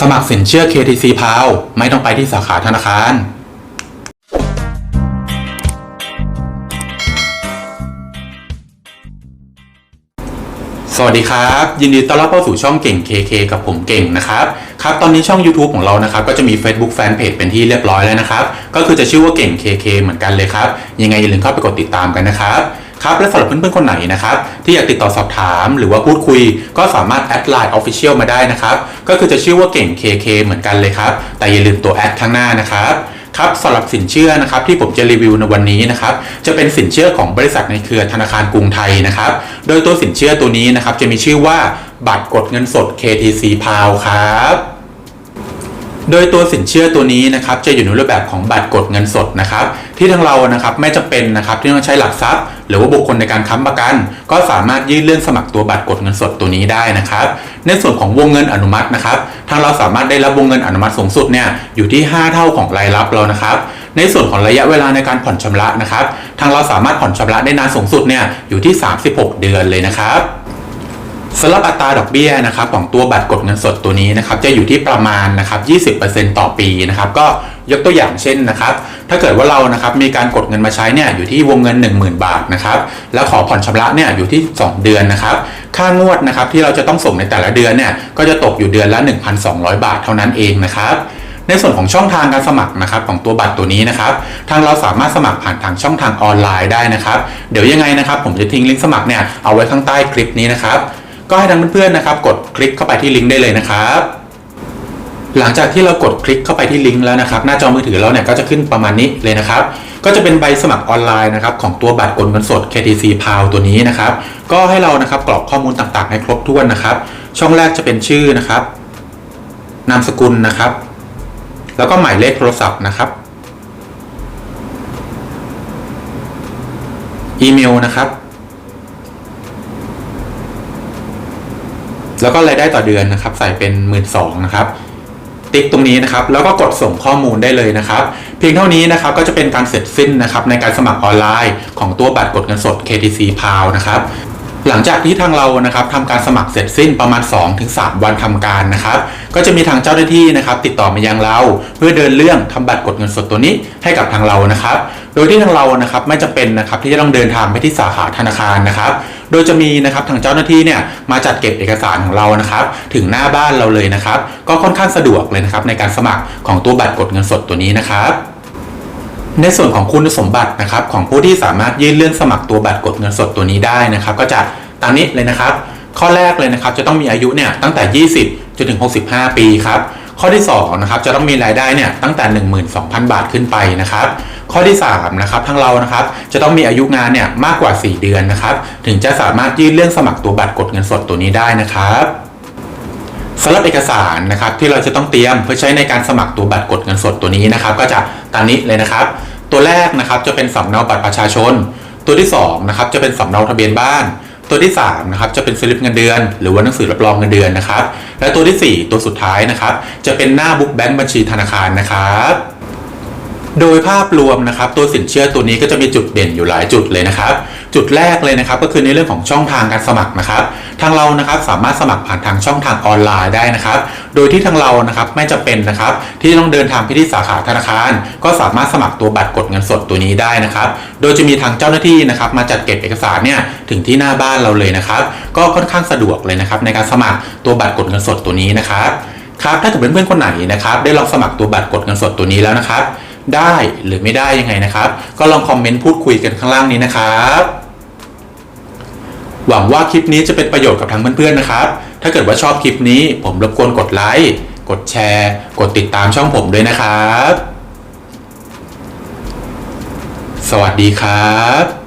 สมัครสินเชื่อ KTC p a l ไม่ต้องไปที่สาขาธนาคาร สวัสดีครับ ยินดีต้อนรับเข้าสู่ช่องเก่ง KK กับผมเก่งนะครับครับตอนนี้ช่อง YouTube ของเรานะครับก็จะมี Facebook Fanpage เป็นที่เรียบร้อยแล้วนะครับ ก็คือจะชื่อว่าเก่ง KK เหมือนกันเลยครับ ยังไงอย่าลืมเข้าไปกดติดตามกันนะครับ ครับและสำหรับเพื่อนๆคนไหนนะครับที่อยากติดต่อสอบถามหรือว่าพูดคุย ก็สามารถแอดไลน์ Official มาได้นะครับ ก็คือจะชื่อว่าเก่ง KK เหมือนกันเลยครับ แต่อย่าลืมตัวแอดข้างหน้านะครับครับสำหรับสินเชื่อนะครับที่ผมจะรีวิวในวันนี้นะครับจะเป็นสินเชื่อของบริษัทในเครือธนาคารกรุงไทยนะครับโดยตัวสินเชื่อตัวนี้นะครับจะมีชื่อว่าบัตรกดเงินสด KTC p a l ครับโดยตัวสินเชื่อตัวนี้นะครับจะอยู่ในรูปแบบของบัตรกดเงินสดนะครับที่ทางเรานะครับไม่จำเป็นนะครับที่ต้องใช้หลักทรัพย์ รือว่าบุคคลในการค้ำประกัน ก็สามารถยื่นเรื่องสมัครตัวบัตรกดเงินสดตัวนี้ได้นะครับ ในส่วนของวงเงินอนุมัตินะครับทางเราสามารถได้รับวงเงินอนุมัติสูงสุดเนี่ยอยู่ที่ 5 เท่าของรายรับเรานะครับ ในส่วนของระยะเวลาในการผ่อนชำระนะครับ ทางเราสามารถผ่อนชำระได้นานสูงสุดเนี่ยอยู่ที่ 36 เดือนเลยนะครับ สำหรับอัตราดอกเบี้ยนะครับของตัวบัตรกดเงินสดตัวนี้นะครับจะอยู่ที่ประมาณนะครับ20%ต่อปีนะครับก็ยกตัวอย่างเช่นนะครับถ้าเกิดว่าเรานะครับมีการกดเงินมาใช้เนี่ยอยู่ที่วงเงิน 10,000 บาทนะครับแล้วขอผ่อนชำระเนี่ยอยู่ที่ 2 เดือนนะครับค่างวดนะครับที่เราจะต้องส่งในแต่ละเดือนเนี่ยก็จะตกอยู่เดือนละ 1,200 บาทเท่านั้นเองนะครับในส่วนของช่องทางการสมัครนะครับของตัวบัตรตัวนี้นะครับทางเราสามารถสมัครผ่านทางช่องทางออนไลน์ได้นะครับ เดี๋ยวยังไงนะครับ ผมจะทิ้งลิงก์สมัครเนี่ยเอาไว้ข้างใต้คลิปนี้นะครับ ก็ให้ทางเพื่อนๆนะครับ กดคลิกเข้าไปที่ลิงก์ได้เลยนะครับหลังจากที่เรากดคลิกเข้าไปที่ลิงก์แล้วนะครับ หน้าจอมือถือเราเนี่ยก็จะขึ้นประมาณนี้เลยนะครับ ก็จะเป็นใบสมัครออนไลน์นะครับของตัวบัตรกดเงินสด KTC p a l ตัวนี้นะครับ ก็ให้เรานะครับกรอกข้อมูลต่างๆ ให้ครบถ้วนนะครับ ช่องแรกจะเป็นชื่อนะครับ นามสกุลนะครับ แล้วก็หมายเลขโทรศัพท์นะครับ อีเมลนะครับ แล้วก็รายได้ต่อเดือนนะครับ ใส่เป็นหมื่นสองนะครับ ติ๊กตรงนี้นะครับ แล้วก็กดส่งข้อมูลได้เลยนะครับ เพียงเท่านี้นะครับก็จะเป็นการเสร็จสิ้นนะครับในการสมัครออนไลน์ ของตัวบัตรกดเงินสด KTC p a l นะครับ หลังจากที่ทางเรานะครับทำการสมัครเสร็จสิ้นประมาณ 2-3 วันทำการนะครับ ก็จะมีทางเจ้าหน้าที่นะครับ ติดต่อมายังเรา เพื่อเดินเรื่องทำบัตรกดเงินสดตัวนี้ให้กับทางเรานะครับ โดยที่ทางเรานะครับไม่จำเป็นนะครับที่จะต้องเดินทางไปที่สาขาธนาคารนะครับ โดยจะมีนะครับทางเจ้าหน้าที่เนี่ยมาจัดเก็บเอกสารของเรานะครับ ถึงหน้าบ้านเราเลยนะครับ ก็ค่อนข้างสะดวกเลยนะครับในการสมัครของตัวบัตรกดเงินสดตัวนี้นะครับ ในส่วนของคุณสมบัตินะครับของผู้ที่สามารถยื่นเรื่องสมัครตัวบัตรกดเงินสดตัวนี้ได้นะครับ ก็จะตามนี้เลยนะครับ ข้อแรกเลยนะครับ จะต้องมีอายุเนี่ยตั้งแต่ 20จนถึง 65 ปีครับข้อที่2นะครับจะต้องมีรายได้เนี่ยตั้งแต่ 12,000 บาทขึ้นไปนะครับ ข้อที่3นะครับทั้งเรานะครับจะต้องมีอายุงานเนี่ยมากกว่า 4 เดือนนะครับ ถึงจะสามารถยื่นเรื่องสมัครตัวบัตรกดเงินสดตัวนี้ได้นะครับ สำหรับเอกสารนะครับที่เราจะต้องเตรียมเพื่อใช้ในการสมัครตัวบัตรกดเงินสดตัวนี้นะครับ ก็จะตามนี้เลยนะครับ ตัวแรกนะครับจะเป็นสำเนาบัตรประชาชน ตัวที่2นะครับจะเป็นสำเนาทะเบียนบ้าน ตัวที่3นะครับจะเป็นสลิปเงินเดือน หรือว่าหนังสือรับรองเงินเดือนนะครับ และตัวทีสี่4 ตัวสุดท้ายนะครับ จะเป็นหน้าบุ๊กแบงก์บัญชีธนาคารนะครับ โดยภาพรวมนะครับตัวสินเชื่อตัวนี้ก็จะมีจุดเด่นอยู่หลายจุดเลยนะครับ จุดแรกเลยนะครับก็คือในเรื่องของช่องทางการสมัครนะครับ ทางเรานะครับสามารถสมัครผ่านทางช่องทางออนไลน์ได้นะครับ โดยที่ทางเรานะครับไม่จำเป็นนะครับที่ต้องเดินทางไปที่สาขาธนาคาร ก็สามารถสมัครตัวบัตรกดเงินสดตัวนี้ได้นะครับ โดยจะมีทางเจ้าหน้าที่นะครับมาจัดเก็บเอกสารเนี่ยถึงที่หน้าบ้านเราเลยนะครับ ก็ค่อนข้างสะดวกเลยนะครับในการสมัครตัวบัตรกดเงินสดตัวนี้นะครับครับถ้าเกิดเพื่อนๆคนไหนนะครับได้ลองสมัครตัวบัตรกดเงินสดตัวนี้แล้วนะครับ ได้หรือไม่ได้ยังไงนะครับ ก็ลองคอมเมนต์พูดคุยกันข้างล่างนี้นะครับหวังว่าคลิปนี้จะเป็นประโยชน์กับทางเพื่อนๆนะครับ ถ้าเกิดว่าชอบคลิปนี้ผมรบกวนกดไลค์ กดแชร์ กดติดตามช่องผมด้วยนะครับ สวัสดีครับ